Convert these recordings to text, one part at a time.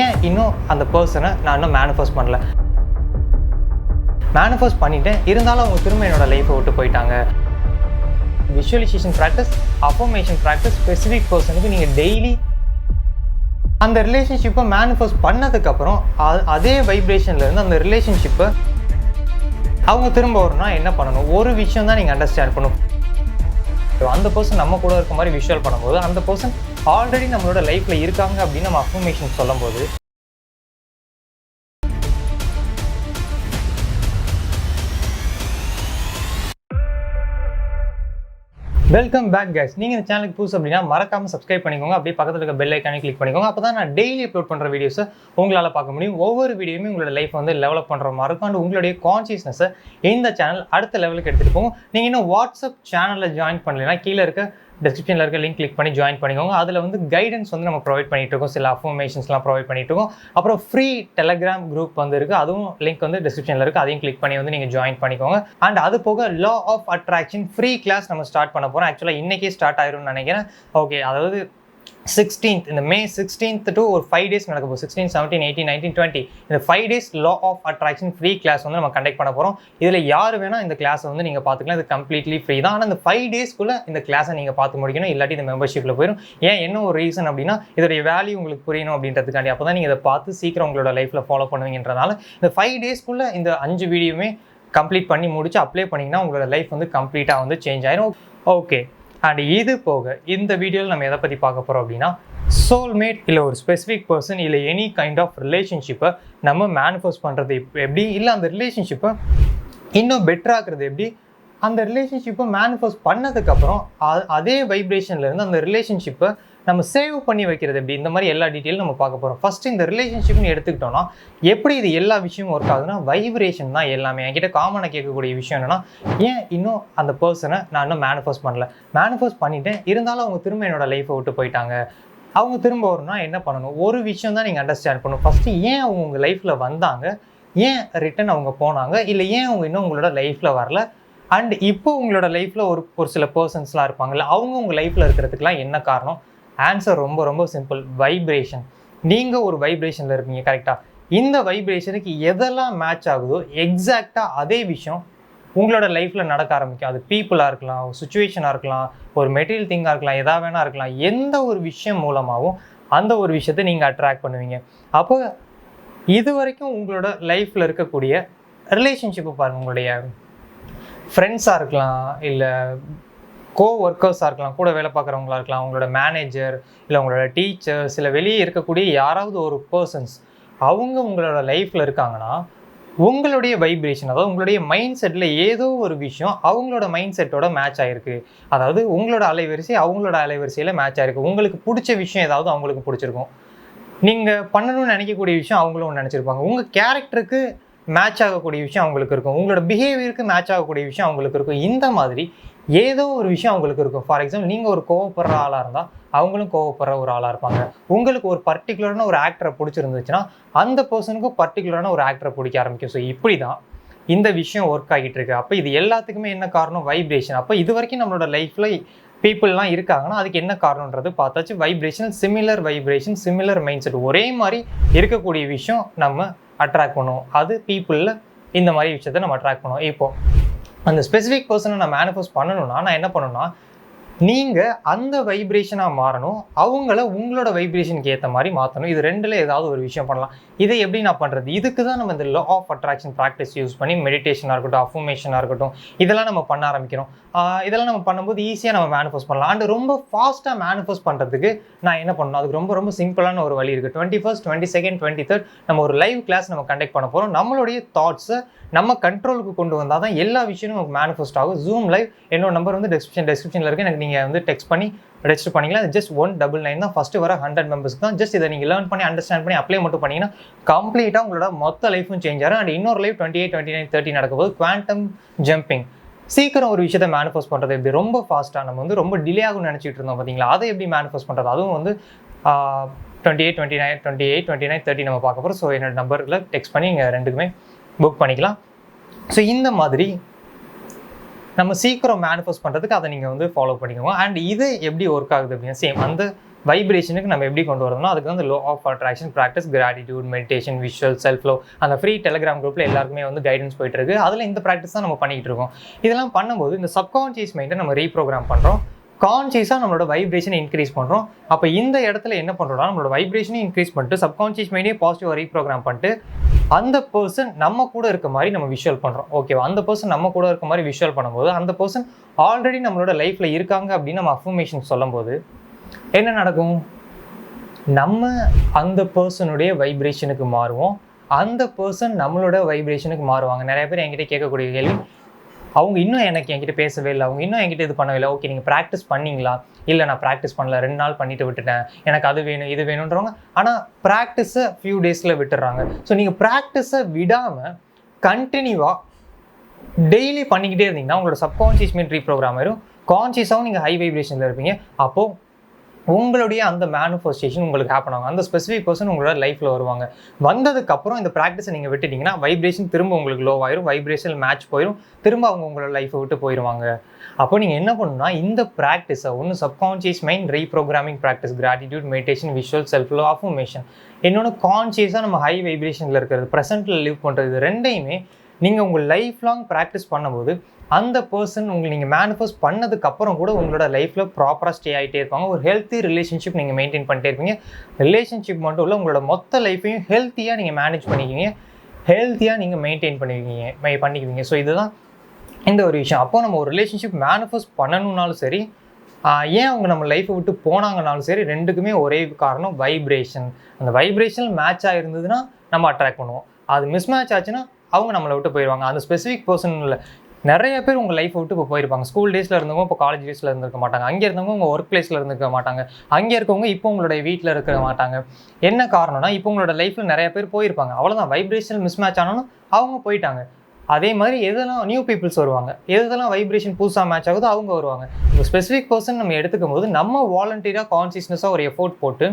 ஏன் இன்னும் அந்த பர்சனை நான் இன்னும் மேனிஃபெஸ்ட் பண்ணல? மேனிஃபெஸ்ட் பண்ணிட்டேன். இருந்தாலும் அவங்க திரும்ப என்னோட லைஃப்பை விட்டு போயிட்டாங்க. Visualisation practice affirmation practice specific பர்சனுக்கு நீங்கள் டெய்லி அந்த ரிலேஷன்ஷிப்பை மேனிஃபெஸ்ட் பண்ணதுக்கப்புறம் அதே வைப்ரேஷன்லேருந்து அந்த ரிலேஷன்ஷிப்பை அவங்க திரும்ப வரணும்னா என்ன பண்ணணும்? ஒரு விஷயம் தான் நீங்கள் அண்டர்ஸ்டாண்ட் பண்ணணும். அந்த பர்சன் நம்ம கூட இருக்க மாதிரி விஷுவல் பண்ணும்போது அந்த பர்சன் ஆல்ரெடி நம்மளோட லைஃப்பில் இருக்காங்க அப்படின்னு நம்ம அஃபர்மேஷன் சொல்லும்போது வெல்கம் பேக் கேஸ் நீங்கள் இந்த சேனலுக்கு புதுசு அப்படின்னா மறக்காமல் சப்ஸ்கிரைப் பண்ணிக்கோங்க. அப்படியே பக்கத்தில் இருக்க பெல் ஐக்கானே கிளிக் பண்ணிக்கோங்க. அப்போ தான் நான் டெய்லி அப்லோட் பண்ணுற வீடியோஸை உங்களால் பார்க்க முடியும். ஒவ்வொரு வீடியோமே உங்களோட லைஃப் வந்து டெவலப் பண்ணுற மாதிரி இருக்கும். அண்ட் உங்களுடைய கான்சியஸ்னஸை இந்த சேனல் அடுத்த லெவலுக்கு எடுத்துகிட்டு போகும். நீங்கள் இன்னும் வாட்ஸ்அப் சேனலில் ஜாயின் பண்ணலைன்னா கீழே இருக்க டிஸ்கிரிப்ஷனில் இருக்க லிங்க் கிளிக் பண்ணி ஜாயின் பண்ணிக்கோங்க. அதில் வந்து கைடன்ஸ் வந்து நம்ம ப்ரொவைட் பண்ணிகிட்டு இருக்கோம். சில அஃபர்மேஷன்ஸ்லாம் ப்ரொவைட் பண்ணிகிட்டு இருக்கோம். அப்புறம் ஃப்ரீ டெலகிராம் குரூப் வந்து இருக்குது அதுவும் லிங்க் வந்து டிஸ்கிரிப்ஷனில் இருக்குது அதையும் கிளிக் பண்ணி வந்து நீங்கள் ஜாயின் பண்ணிக்கோங்க. அண்ட் அது போக law of attraction free class நம்ம ஸ்டார்ட் பண்ண போகிறோம் ஆக்சுவலாக இன்றைக்கே ஸ்டார்ட் ஆயிரும்னு நினைக்கிறேன். ஓகே அதாவது சிக்ஸ்டீன்த் இந்த மே சிக்ஸ்டீன்த் டு ஒரு ஃபைவ் டேஸ் நடக்க போகுது. Sixteen seventeen eighteen nineteen twenty இந்த five days law of attraction free class வந்து நம்ம கண்டக்ட் பண்ண போகிறோம் இதில் யார் வேணால் இந்த கிளாஸை வந்து நீங்கள் பார்த்துக்கலாம் இது கம்ப்ளீட்லி ஃப்ரீ தான். ஆனால் இந்த ஃபைவ் டேஸ்க்குள்ளே இந்த கிளாஸை நீங்கள் பார்த்து முடிக்கணும். இல்லாட்டி இந்த மெம்பர்ஷிப்பில் போயிடும் ஏன்? என்ன ஒரு ரீசன் அப்படின்னா இதோடைய வேல்யூ உங்களுக்கு புரியணும் அப்படின்றதுக்காண்டி அப்போ தான் நீங்கள் இதை பார்த்து சீக்கிரம் உங்களோட லைஃப்பில் ஃபாலோ பண்ணுவீங்கன்றனால இந்த ஃபைவ் டேஸ்க்குள்ளே இந்த அஞ்சு வீடியோவுமே கம்ப்ளீட் பண்ணி முடிச்சு அப்ளை பண்ணிங்கன்னா உங்களோட லைஃப் வந்து கம்ப்ளீட்டாக வந்து சேஞ்ச் ஆயிரும். ஓகே அண்ட் இது போக இந்த வீடியோவில் நம்ம எதை பற்றி பார்க்க போகிறோம் அப்படின்னா சோல்மேட் இல்லை ஒரு ஸ்பெசிஃபிக் பர்சன் இல்லை எனி கைண்ட் ஆஃப் ரிலேஷன்ஷிப்பை நம்ம மேனிஃபெஸ்ட் பண்ணுறது இப்போ எப்படி? இல்லை அந்த ரிலேஷன்ஷிப்பை இன்னும் பெட்டராகிறது எப்படி? அந்த ரிலேஷன்ஷிப்பை மேனிஃபெஸ்ட் பண்ணதுக்கப்புறம் அதே வைப்ரேஷன்லேருந்து அந்த ரிலேஷன்ஷிப்பை நம்ம சேவ் பண்ணி வைக்கிறது எப்படி? இந்த மாதிரி எல்லா டீட்டெயிலும் நம்ம பார்க்க போகிறோம் ஃபர்ஸ்ட் இந்த ரிலேஷன்ஷிப்னு எடுத்துக்கிட்டோம்னா எப்படி இது எல்லா விஷயமும் ஒர்க் ஆகுதுன்னா வைப்ரேஷன் தான் எல்லாமே. என்கிட்ட காமனாக கேட்கக்கூடிய விஷயம் என்னென்னா ஏன் இன்னும் அந்த பர்சனை நான் இன்னும் மேனிஃபெஸ்ட் பண்ணல? மேனிஃபெஸ்ட் பண்ணிவிட்டேன் இருந்தாலும் அவங்க திரும்ப என்னோட லைஃப்பை விட்டு போயிட்டாங்க. அவங்க திரும்ப வரணும்னா என்ன பண்ணணும்? ஒரு விஷயம் தான் நீங்கள் அண்டர்ஸ்டாண்ட் பண்ணணும். ஃபஸ்ட்டு ஏன் அவங்க உங்கள் லைஃப்பில் வந்தாங்க? ஏன் ரிட்டன் அவங்க போனாங்க? இல்லை ஏன் அவங்க இன்னும் உங்களோட லைஃப்பில் வரல? அண்ட் இப்போ உங்களோட லைஃப்பில் ஒரு ஒரு சில பர்சன்ஸ்லாம் இருப்பாங்கல்ல அவங்க உங்கள் லைஃப்பில் இருக்கிறதுக்குலாம் என்ன காரணம்? ஆன்சர் ரொம்ப ரொம்ப சிம்பிள் வைப்ரேஷன் நீங்கள் ஒரு வைப்ரேஷனில் இருப்பீங்க கரெக்டாக இந்த வைப்ரேஷனுக்கு எதெல்லாம் மேட்ச் ஆகுதோ எக்ஸாக்டாக அதே விஷயம் உங்களோட லைஃப்பில் நடக்க ஆரம்பிக்கும். அது பீப்புளாக இருக்கலாம் ஒரு சுச்சுவேஷனாக இருக்கலாம் ஒரு மெட்டீரியல் திங்காக இருக்கலாம் எதா வேணா இருக்கலாம். எந்த ஒரு விஷயம் மூலமாகவும் அந்த ஒரு விஷயத்தை நீங்கள் அட்ராக்ட் பண்ணுவீங்க. அப்போ இது வரைக்கும் உங்களோட லைஃப்பில் இருக்கக்கூடிய ரிலேஷன்ஷிப்பை பாருங்கள் உங்களுடைய ஃப்ரெண்ட்ஸாக இருக்கலாம் இல்லை கோ ஒர்க்கர்ஸாக இருக்கலாம் கூட வேலை பார்க்குறவங்களா இருக்கலாம் அவங்களோட மேனேஜர் இல்லை உங்களோட டீச்சர்ஸ் இல்லை வெளியே இருக்கக்கூடிய யாராவது ஒரு பர்சன்ஸ் அவங்க உங்களோட லைஃப்பில் இருக்காங்கன்னா உங்களுடைய வைப்ரேஷன் அதாவது உங்களுடைய மைண்ட் செட்டில் ஏதோ ஒரு விஷயம் அவங்களோட மைண்ட் செட்டோட மேட்ச் ஆகிருக்கு அதாவது உங்களோட அலைவரிசை அவங்களோட அலைவரிசையில் மேட்ச் ஆகிருக்கு உங்களுக்கு பிடிச்ச விஷயம் ஏதாவது அவங்களுக்கு பிடிச்சிருக்கும். நீங்கள் பண்ணணும்னு நினைக்கக்கூடிய விஷயம் அவங்களும் நினச்சிருப்பாங்க. உங்கள் கேரக்டருக்கு மேட்ச் ஆகக்கூடிய விஷயம் அவங்களுக்கு இருக்கும். உங்களோட பிஹேவியருக்கு மேட்ச் ஆகக்கூடிய விஷயம் அவங்களுக்கு இருக்கும். இந்த மாதிரி ஏதோ ஒரு விஷயம் அவங்களுக்கு இருக்கும். ஃபார் எக்ஸாம்பிள் நீங்கள் ஒரு கோவப்படுற ஆளாக இருந்தால் அவங்களும் கோவப்படுற ஒரு ஆளாக இருப்பாங்க. உங்களுக்கு ஒரு பர்டிகுலரான ஒரு ஆக்டரை பிடிச்சிருந்துச்சுன்னா அந்த பர்சனுக்கும் பர்டிகுலரான ஒரு ஆக்டரை பிடிக்க ஆரம்பிக்கும். ஸோ இப்படி தான் இந்த விஷயம் ஒர்க் ஆகிட்டு இருக்கு. அப்போ இது எல்லாத்துக்குமே என்ன காரணம்? வைப்ரேஷன் அப்போ இது வரைக்கும் நம்மளோட லைஃப்பில் பீப்புளெலாம் இருக்காங்கன்னா அதுக்கு என்ன காரணன்றது பார்த்தாச்சு. Vibration similar vibration similar mindset ஒரே மாதிரி இருக்கக்கூடிய விஷயம் நம்ம அட்ராக்ட் பண்ணுவோம் அது பீப்புளில் இந்த மாதிரி விஷயத்த நம்ம அட்ராக்ட் பண்ணுவோம் இப்போ அந்த ஸ்பெசிஃபிக் பர்சனை நான் மேனிஃபெஸ்ட் பண்ணணும்னா நான் என்ன பண்ணணும்னா நீங்கள் அந்த வைப்ரேஷனாக மாறணும். அவங்கள உங்களோட வைப்ரேஷனுக்கு ஏற்ற மாதிரி மாற்றணும் இது ரெண்டில் ஏதாவது ஒரு விஷயம் பண்ணலாம். இதை எப்படி நான் பண்ணுறது இதுக்கு தான் நம்ம இந்த law of attraction practice use பண்ணி மெடிடேஷனாக இருக்கட்டும் அஃபர்மேஷனாக இருக்கட்டும் இதெல்லாம் நம்ம பண்ண ஆரம்பிக்கிறோம். இதெல்லாம் நம்ம பண்ணும்போது ஈஸியாக நம்ம மேனிஃபெஸ்ட் பண்ணலாம். அண்ட் ரொம்ப ஃபாஸ்ட்டாக மேனிஃபெஸ்ட் பண்ணுறதுக்கு நான் என்ன பண்ணணும்? அதுக்கு ரொம்ப ரொம்ப சிம்பிளான ஒரு வழி இருக்குது twenty first twenty second twenty third நம்ம ஒரு லைவ் கிளாஸ் நம்ம கண்டக்ட் பண்ண போகிறோம் நம்மளுடைய தாட்ஸை நம்ம கண்ட்ரோலுக்கு கொண்டு வந்தால் தான் எல்லா விஷயமும் நமக்கு மேனிஃபெஸ்ட் ஆகும். ஜூம் லைவ் என்னோட நம்பர் வந்து டிஸ்கிரிப்ஷன் டிஸ்கிரிப்ஷனில் இருக்குது எனக்கு நீங்கள் வந்து டெக்ஸ்ட் பண்ணி ரெஜிஸ்டர் பண்ணிக்கலாம் ஜஸ்ட் ஒன் டபுள் நைன் தான். ஃபஸ்ட்டு வர ஹண்ட்ரட் மெம்பர்ஸ்க்கு தான். ஜஸ்ட் இதை நீங்கள் லேர்ன் பண்ணி அண்டர்ஸ்டாண்ட் பண்ணி அப்ளை மட்டும் பண்ணிங்கன்னா கம்ப்ளீட்டாக உங்களோட மொத்த லைஃபும் சேஞ்ச் ஆகும் அண்ட் இன்னொரு life twenty eight twenty nine thirty நடக்கும்போது குவாண்டம் ஜம்பிங் சீக்கிரம் ஒரு விஷயத்தை மேனிஃபெஸ்ட் பண்ணுறது எப்படி? ரொம்ப ஃபாஸ்ட்டாக நம்ம வந்து ரொம்ப டிலே ஆகும்னு நினச்சிட்டு இருந்தோம் பார்த்தீங்களா அதை எப்படி மேனிஃபெஸ்ட் பண்ணுறது அதுவும் வந்து twenty eight twenty nine twenty eight twenty nine thirty நம்ம பார்க்க போகிறோம் ஸோ என்னோட நம்பரில் டெக்ஸ்ட் பண்ணி இங்கே ரெண்டுக்குமே புக் பண்ணிக்கலாம். ஸோ இந்த மாதிரி நம்ம சீக்கிரம் மேனிஃபெஸ்ட் பண்ணுறதுக்கு அதை நீங்கள் வந்து ஃபாலோ பண்ணிக்கோங்க. அண்ட் இது எப்படி ஒர்க் ஆகுது அப்படின்னா சேம் அந்த வைப்ரேஷனுக்கு நம்ம எப்படி கொண்டு வரணும்னா அதுக்கு வந்து law of attraction practice gratitude meditation visual self love அந்த ஃப்ரீ டெலிகிராம் குரூப்பில் எல்லாருக்குமே வந்து கைடன்ஸ் போயிட்டு இருக்கு. அதில் இந்த ப்ராக்டிஸ் தான் நம்ம பண்ணிக்கிட்டு இருக்கோம். இதெல்லாம் பண்ணும்போது இந்த சப்கான்ஷியஸ் மைண்டை நம்ம ரீப்ரோக்ராம் பண்ணுறோம் கான்ஷியஸாக நம்மளோட வைப்ரேஷனை இன்க்ரீஸ் பண்ணுறோம் அப்போ இந்த இடத்துல என்ன பண்ணுறோம்னா நம்மளோட வைப்ரேஷனையும் இன்க்ரீஸ் பண்ணிட்டு சப்கான்ஷியஸ் மைண்டே பாசிட்டிவாக ரீப்ரோக்ராம் பண்ணிட்டு அந்த பர்சன் நம்ம கூட இருக்க மாதிரி நம்ம விஷுவல் பண்ணுறோம் ஓகேவா அந்த பர்சன் நம்ம கூட இருக்க மாதிரி விஷுவல் பண்ணும்போது அந்த பர்சன் ஆல்ரெடி நம்மளோட லைஃப்பில் இருக்காங்க அப்படின்னு நம்ம அஃபர்மேஷன் சொல்லும்போது என்ன நடக்கும்? நம்ம அந்த பர்சனுடைய வைப்ரேஷனுக்கு மாறுவோம். அந்த பர்சன் நம்மளோட வைப்ரேஷனுக்கு மாறுவாங்க. நிறைய பேர் என்கிட்ட கேட்கக்கூடிய கேள்வி அவங்க இன்னும் எனக்கு என்கிட்ட பேசவே இல்லை. அவங்க இன்னும் என்கிட்ட இது பண்ணவே இல்லை. ஓகே நீங்கள் ப்ராக்டிஸ் பண்ணீங்களா? இல்லை நான் ப்ராக்டிஸ் பண்ணல. ரெண்டு நாள் பண்ணிட்டு விட்டுட்டேன். எனக்கு அது வேணும் இது வேணுன்றவங்க ஆனால் ப்ராக்டிஸை ஃபியூ டேஸில் விட்டுறாங்க. ஸோ நீங்கள் ப்ராக்டிஸை விடாமல் கண்டினியூவாக டெய்லி பண்ணிக்கிட்டே இருந்தீங்கன்னா உங்களோட சப்கான்ஷியஸ் மென்ட்ரி ப்ரோக்ராம் வரும் கான்ஷியஸாகவும் நீங்கள் ஹை வைப்ரேஷனில் இருப்பீங்க. அப்போது உங்களுடைய அந்த மேனிஃபெஸ்டேஷன் உங்களுக்கு ஹேப்பன் ஆகும். அந்த ஸ்பெசிஃபிக் பர்சன் உங்களோட லைஃப்பில் வருவாங்க. வந்ததுக்கப்புறம் இந்த ப்ராக்டிஸை நீங்கள் விட்டுட்டீங்கன்னா வைப்ரேஷன் திரும்ப உங்களுக்கு லோ ஆயிரும். வைப்ரேஷன் மேட்ச் போயிடும் திரும்ப அவங்க உங்களோட லைஃப்பை விட்டு போயிடுவாங்க அப்போ நீங்கள் என்ன பண்ணணும்னா இந்த ப்ராக்டிஸை ஒன்று subconscious mind reprogramming practice gratitude meditation visual self love affirmation இன்னொன்று கான்ஷியஸாக நம்ம ஹை வைப்ரேஷனில் இருக்கிறது ப்ரெசென்ட்டில் லிவ் பண்ணுறது ரெண்டையுமே நீங்கள் உங்கள் லைஃப் லாங் ப்ராக்டிஸ் பண்ணும்போது அந்த பர்சன் உங்களை நீங்கள் மேனிஃபெஸ்ட் பண்ணதுக்கு அப்புறம் கூட உங்களோட லைஃப்பில் ப்ராப்பராக ஸ்டே ஆகிட்டே இருப்பாங்க. ஒரு ஹெல்த்தி ரிலேஷன்ஷிப் நீங்கள் மெயின்டைன் பண்ணிட்டே இருப்பீங்க. ரிலேஷன்ஷிப் மட்டும் இல்லை உங்களோட மொத்த லைஃப்பையும் ஹெல்த்தியாக நீங்கள் மேனேஜ் பண்ணிக்கிங்க ஹெல்த்தியாக நீங்கள் மெயின்டைன் பண்ணுவீங்க மை- பண்ணிக்குவீங்க ஸோ இதுதான் இந்த ஒரு விஷயம். அப்போ நம்ம ஒரு ரிலேஷன்ஷிப் மேனிஃபெஸ்ட் பண்ணணும்னாலும் சரி ஏன் அவங்க நம்ம லைஃப்பை விட்டு போனாங்கனாலும் சரி ரெண்டுக்குமே ஒரே காரணம் வைப்ரேஷன் அந்த வைப்ரேஷன் மேட்ச் ஆகிருந்ததுன்னா நம்ம அட்ராக்ட் பண்ணுவோம். அது மிஸ் மேட்ச் ஆச்சுன்னா அவங்க நம்மளை விட்டு போயிடுவாங்க அந்த ஸ்பெசிஃபிக் பர்சன் இல்லை. நிறைய பேர் உங்கள் லைஃப் விட்டு இப்போ போயிருப்பாங்க. ஸ்கூல் டேஸில் இருந்தவங்க இப்போ காலேஜ் டேஸில் இருந்திருக்க மாட்டாங்க. அங்கே இருந்தவங்க உங்கள் ஒர்க் பிளேஸில் இருந்திருக்க மாட்டாங்க. அங்கே இருக்கவங்க இப்போ உங்களுடைய வீட்டில் இருக்க மாட்டாங்க. என்ன காரணம்னா இப்போ உங்களோட லைஃப்பில் நிறைய பேர் போயிருப்பாங்க. அவ்வளோதான் வைப்ரேஷன் மிஸ் மேட்ச் ஆனாலும் அவங்க போயிட்டாங்க. அதே மாதிரி எதெல்லாம் நியூ பீப்புள்ஸ் வருவாங்க? எதெல்லாம் வைப்ரேஷன் புதுசாக மேட்ச் ஆகுதோ அவங்க வருவாங்க. இப்போ ஸ்பெசிஃபிக் பர்சன் நம்ம எடுத்துக்கும் போது நம்ம வாலண்டியராக கான்சியஸ்னஸாக ஒரு எஃபோர்ட் போட்டு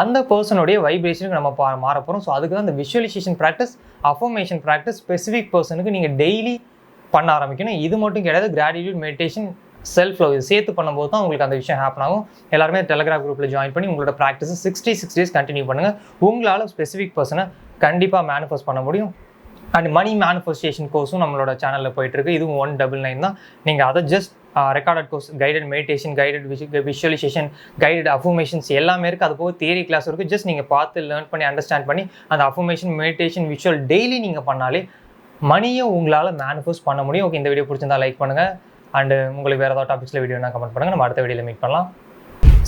அந்த பர்சனுடைய வைப்ரேஷனுக்கு நம்ம பா மாற போகிறோம் ஸோ அதுக்கு தான் இந்த visualisation practice affirmation practice specific பர்சனுக்கு நீங்கள் டெய்லி பண்ண ஆரம்பிக்கணும். இது மட்டும் கிடையாது கிராட்டிடியூட் மெடிடேஷன் செல்ஃப் லவ் இது சேர்த்து பண்ணும்போது தான் உங்களுக்கு அந்த விஷயம் ஹேப்பன் ஆகும். எல்லாருமே டெலகிராம் குரூப்பில் ஜாயின் பண்ணி உங்களோட practice sixty six days continue பண்ணுங்கள் உங்களால் ஸ்பெசிஃபிக் பர்சனை கண்டிப்பாக மேனிஃபெஸ்ட் பண்ண முடியும். அண்ட் மணி மேனிஃபெஸ்டேஷன் கோர்ஸும் நம்மளோட சேனலில் போயிட்டுருக்கு இதுவும் ஒன் டபுள் நைன் தான். நீங்கள் அதை just recorded course guided meditation guided visualisation guided affirmations எல்லாமே இருக்குது அது போக தியரி கிளாஸ் இருக்குது ஜஸ்ட் நீங்கள் பார்த்து லேர்ன் பண்ணி அண்டர்ஸ்டாண்ட் பண்ணி அந்த அஃபர்மேஷன் மெடிடேஷன் விஷுவல் டெய்லி நீங்கள் பண்ணாலே மணியை உங்களால் மேனிஃபெஸ்ட் பண்ண முடியும். ஓகே இந்த வீடியோ பிடிச்சிருந்தா லைக் பண்ணுங்கள் அண்டு உங்களுக்கு வேறு ஏதாவது டாபிக்ஸில் வீடியோ கமெண்ட் பண்ணுங்கள் நம்ம அடுத்த வீடியோவில் மீட் பண்ணலாம்.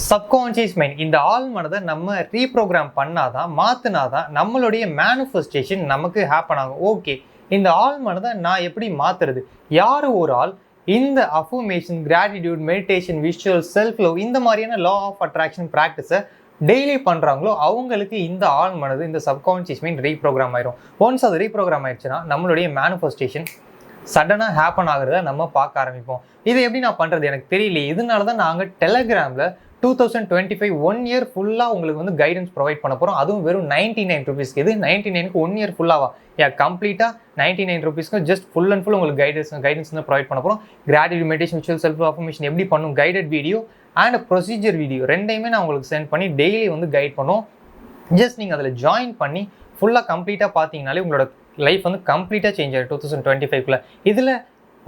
சப்கான்ஷியஸ் மைண்ட் இந்த ஆள் மனதை நம்ம ரீப்ரோக்ராம் பண்ணாதான் மாற்றினாதான் நம்மளுடைய மேனிஃபெஸ்டேஷன் நமக்கு ஹேப்பன் ஆகும். ஓகே இந்த ஆள் மனதை நான் எப்படி மாற்றுறது யார் ஒரு ஆள்? இந்த affirmation gratitude meditation visual self love இந்த மாதிரியான லா ஆஃப் அட்ராக்ஷன் ப்ராக்டிஸை டெய்லி பண்ணுறாங்களோ அவங்களுக்கு இந்த ஆள் மனது இந்த சப்கான்ஷியஸ் மைண்ட் ரீப்ரோக்ராம் ஆயிரும். ஒன்ஸ் அது ரீப்ரோக்ராம் ஆயிடுச்சுன்னா நம்மளுடைய மேனிஃபெஸ்டேஷன் சடனாக ஹேப்பன் ஆகிறத நம்ம பார்க்க ஆரம்பிப்போம். இதை எப்படி நான் பண்ணுறது எனக்கு தெரியல இதனால தான் நாங்கள் டெலகிராமில் two thousand twenty five one year ஃபுல்லாக உங்களுக்கு வந்து கைடன்ஸ் ப்ரொவைட் பண்ண போகிறோம் அதுவும் வெறும் நைன்ட்டி நைன் ருபீஸ்க்கு இது நைன்ட்டி நைனுக்கு ஒன் இயர் ஃபுல்லாவா யா கம்ப்ளீட்டாக நைன்டி நைன் ருபீஸ்க்கு ஜஸ்ட் ஃபுல் அண்ட் ஃபுல் உங்களுக்கு கைடன்ஸ் கைடன்ஸ் வந்து ப்ரொவைட் பண்ண போகிறோம் gratitude meditation visual self affirmation எப்படி பண்ணும்? Guided video and procedure video ரெண்டையுமே நான் உங்களுக்கு சென்ட் பண்ணி டெய்லி வந்து கைட் பண்ணுவோம். ஜஸ்ட் நீங்கள் அதில் ஜாயின் பண்ணி ஃபுல்லாக கம்ப்ளீட்டாக பார்த்தீங்கனாலே உங்களோட லைஃப் வந்து கம்ப்ளீட்டாக சேஞ்ச் ஆகிடும் டூ தௌசண்ட் டுவெண்ட்டி ஃபைவ்ல இதில்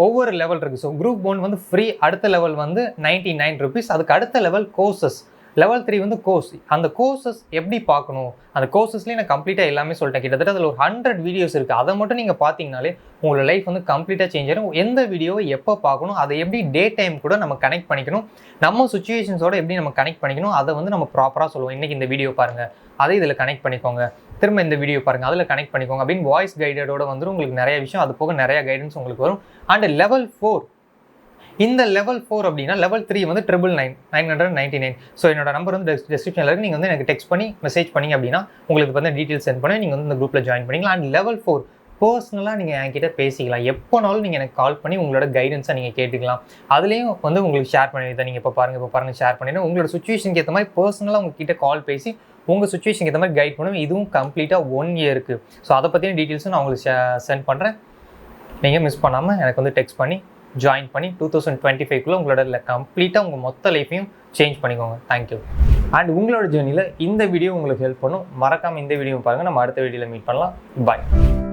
ஒவ்வொரு லெவல் இருக்குது ஸோ குரூப் ஒன் வந்து ஃப்ரீ அடுத்த லெவல் வந்து நைன்டி நைன் ருபீஸ் அதுக்கு அடுத்த லெவல் கோர்சஸ் லெவல் த்ரீ வந்து கோர்ஸ் அந்த கோர்சஸ் எப்படி பார்க்கணும்? அந்த கோர்சஸ்லேயே நான் கம்ப்ளீட்டாக எல்லாமே சொல்லிட்டேன். கிட்டத்தட்ட அதில் ஒரு ஹண்ட்ரட் வீடியோஸ் இருக்குது அதை மட்டும் நீங்கள் பார்த்தீங்கனாலே உங்களோட லைஃப் வந்து கம்ப்ளீட்டாக சேஞ்ச் ஆகிடும் எந்த வீடியோவை எப்போ பார்க்கணும்? அதை எப்படி டே டைம் கூட நம்ம கனெக்ட் பண்ணிக்கணும்? நம்ம சுச்சுவேஷன்ஸோட எப்படி நம்ம கனெக்ட் பண்ணிக்கணும்? அதை வந்து நம்ம ப்ராப்பராக சொல்லுவோம். இன்றைக்கி இந்த வீடியோ பாருங்கள் அதை இதில் கனெக்ட் பண்ணிக்கோங்க. திரும்ப இந்த வீடியோ பாருங்கள் அதில் கனெக்ட் பண்ணிக்கோங்க. அப்படின்னு வாய்ஸ் கைடடோட வந்து உங்களுக்கு நிறைய விஷயம். அது போக நிறைய கைடன்ஸ் உங்களுக்கு வரும். அண்ட் லெவல் ஃபோர் இந்த லெவல் ஃபோர் அப்படின்னா லெவல் த்ரீ வந்து triple nine nine hundred ninety nine so என்னோட நம்பர் வந்து டிஸ்கிரிப்ஷனில் இருக்குது நீங்கள் வந்து எனக்கு டெக்ஸ்ட் பண்ணி மெசேஜ் பண்ணி அப்படின்னா உங்களுக்கு வந்து டீட்டெயில்ஸ் சென்ட் பண்ணி நீங்கள் வந்து இந்த குரூப்பில் ஜாயின் பண்ணிக்கலாம். அண்ட் லெவல் ஃபோர் பர்சனலாக நீங்கள் என்கிட்ட பேசிக்கலாம். எப்போனாலும் நீங்கள் எனக்கு கால் பண்ணி உங்களோட கைடன்ஸை நீங்கள் கேட்டுக்கலாம். அதுலேயும் வந்து உங்களுக்கு ஷேர் பண்ணி நீங்கள் இப்போ பாருங்கள் இப்போ பாருங்கள் ஷேர் பண்ணிடுங்க உங்களோட சுச்சுவேஷனுக்கு ஏற்ற மாதிரி பர்சனலாக உங்ககிட்ட கால் பேசி உங்கள் சுச்சுவேஷனுக்கு ஏற்ற மாதிரி கைட் பண்ணுவேன் இதுவும் கம்ப்ளீட்டாக ஒன் இயருக்கு ஸோ அதை பற்றின டீட்டெயில்ஸும் நான் உங்களுக்கு சென்ட் பண்ணுறேன் நீங்கள் மிஸ் பண்ணாமல் எனக்கு வந்து டெக்ஸ்ட் பண்ணி ஜாயின் பண்ணி டூ தௌசண்ட் டுவெண்ட்டி ஃபைவ்க்குள்ளே உங்களோட கம்ப்ளீட்டாக உங்கள் மொத்த லைஃப்பையும் சேஞ்ச் பண்ணிக்கோங்க. தேங்க்யூ அண்ட் உங்களோட ஜேர்னியில் இந்த வீடியோ உங்களுக்கு ஹெல்ப் பண்ணும். மறக்காமல் இந்த வீடியோ பாருங்கள் நம்ம அடுத்த வீடியோவில் மீட் பண்ணலாம். பாய்